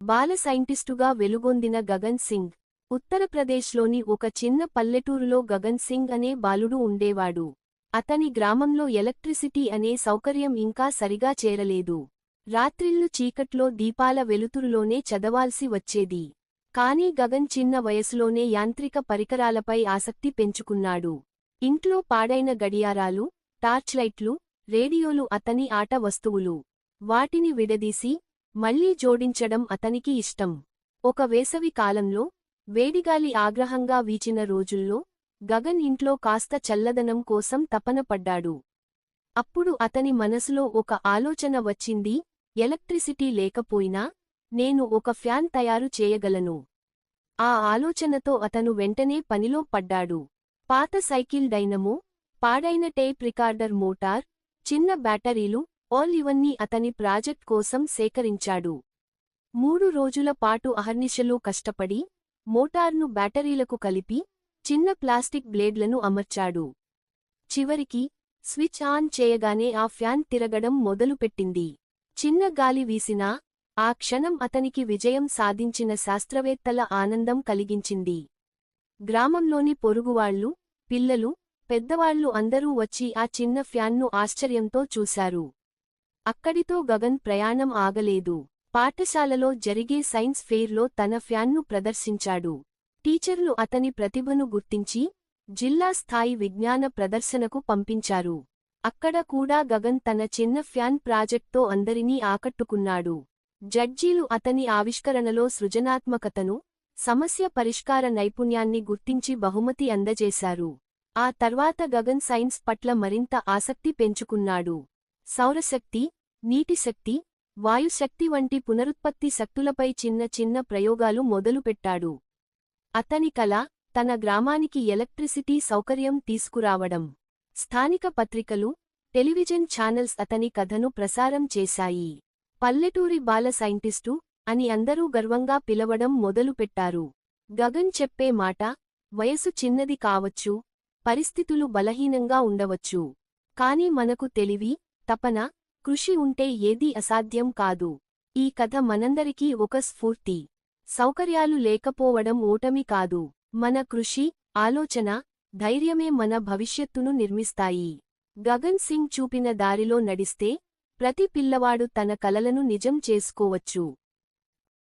బాల సైంటిస్టుగా వెలుగొందిన గగన్ సింగ్. ఉత్తరప్రదేశ్లోని ఒక చిన్న పల్లెటూరులో గగన్ సింగ్ అనే బాలుడు ఉండేవాడు. అతని గ్రామంలో ఎలక్ట్రిసిటీ అనే సౌకర్యం ఇంకా సరిగా చేరలేదు. రాత్రిళ్ళు చీకట్లో దీపాల వెలుతురులోనే చదవాల్సి వచ్చేది. కానీ గగన్ చిన్న వయసులోనే యాంత్రిక పరికరాలపై ఆసక్తి పెంచుకున్నాడు. ఇంట్లో పాడైన గడియారాలు టార్చ్లైట్లు రేడియోలు అతని ఆట వస్తువులు. వాటిని విడదీసి మళ్ళీ జోడించడం అతనికి ఇష్టం. ఒక వేసవి కాలంలో వేడిగాలి ఆగ్రహంగా వీచిన రోజుల్లో గగన్ ఇంట్లో కాస్త చల్లదనం కోసం తపనపడ్డాడు అప్పుడు అతని మనసులో ఒక ఆలోచన వచ్చింది ఎలక్ట్రిసిటీ లేకపోయినా నేను ఒక ఫ్యాన్ తయారు చేయగలను. ఆ ఆలోచనతో అతను వెంటనే పనిలో పడ్డాడు. పాత సైకిల్ డైనమో పాడైన టేప్ రికార్డర్ మోటార్ చిన్న బ్యాటరీలు ఆల్ ఇవన్నీ అతని ప్రాజెక్ట్ కోసం సేకరించాడు. మూడు రోజుల పాటు అహర్నిశలు కష్టపడి మోటార్ను బ్యాటరీలకు కలిపి చిన్న ప్లాస్టిక్ బ్లేడ్లను అమర్చాడు. చివరికి స్విచ్ ఆన్ చేయగానే ఆ ఫ్యాన్ తిరగడం మొదలుపెట్టింది. చిన్న గాలి వీసినా ఆ క్షణం అతనికి విజయం సాధించిన శాస్త్రవేత్తల ఆనందం కలిగించింది. గ్రామంలోని పొరుగువాళ్ళు పిల్లలు పెద్దవాళ్ళు అందరూ వచ్చి ఆ చిన్న ఫ్యాన్ను ఆశ్చర్యంతో చూశారు. అక్కడితో గగన్ ప్రయాణం ఆగలేదు. పాఠశాలలో జరిగే సైన్స్ ఫెయిర్లో తన ఫ్యాన్ను ప్రదర్శించాడు. టీచర్లు అతని ప్రతిభను గుర్తించి జిల్లా స్థాయి విజ్ఞాన ప్రదర్శనకు పంపించారు. అక్కడ కూడా గగన్ తన చిన్న ఫ్యాన్ ప్రాజెక్ట్తో అందరినీ ఆకట్టుకున్నాడు. జడ్జీలు అతని ఆవిష్కరణలో సృజనాత్మకతను సమస్య పరిష్కార నైపుణ్యాన్ని గుర్తించి బహుమతి అందజేశారు. ఆ తర్వాత గగన్ సైన్స్ పట్ల మరింత ఆసక్తి పెంచుకున్నాడు. సౌరశక్తి నీటిశక్తి వాయుశక్తి వంటి పునరుత్పత్తి శక్తులపై చిన్న చిన్న ప్రయోగాలు మొదలుపెట్టాడు. అతని కళ తన గ్రామానికి ఎలక్ట్రిసిటీ సౌకర్యం తీసుకురావడం. స్థానిక పత్రికలు టెలివిజన్ ఛానల్స్ అతని కథను ప్రసారం చేశాయి. పల్లెటూరి బాల సైంటిస్టు అని అందరూ గర్వంగా పిలవడం మొదలుపెట్టారు. గగన్ చెప్పే మాట వయసు చిన్నది కావచ్చు పరిస్థితులు బలహీనంగా ఉండవచ్చు. కాని మనకు తెలివి తపన కృషి ఉంటే ఏదీ అసాధ్యం కాదు. ఈ కథ మనందరికీ ఒక స్ఫూర్తి. సౌకర్యాలు లేకపోవడం ఓటమి కాదు. మన కృషి ఆలోచన ధైర్యమే మన భవిష్యత్తును నిర్మిస్తాయి. గగన్ సింగ్ చూపిన దారిలో నడిస్తే ప్రతి పిల్లవాడు తన కలలను నిజం చేసుకోవచ్చు.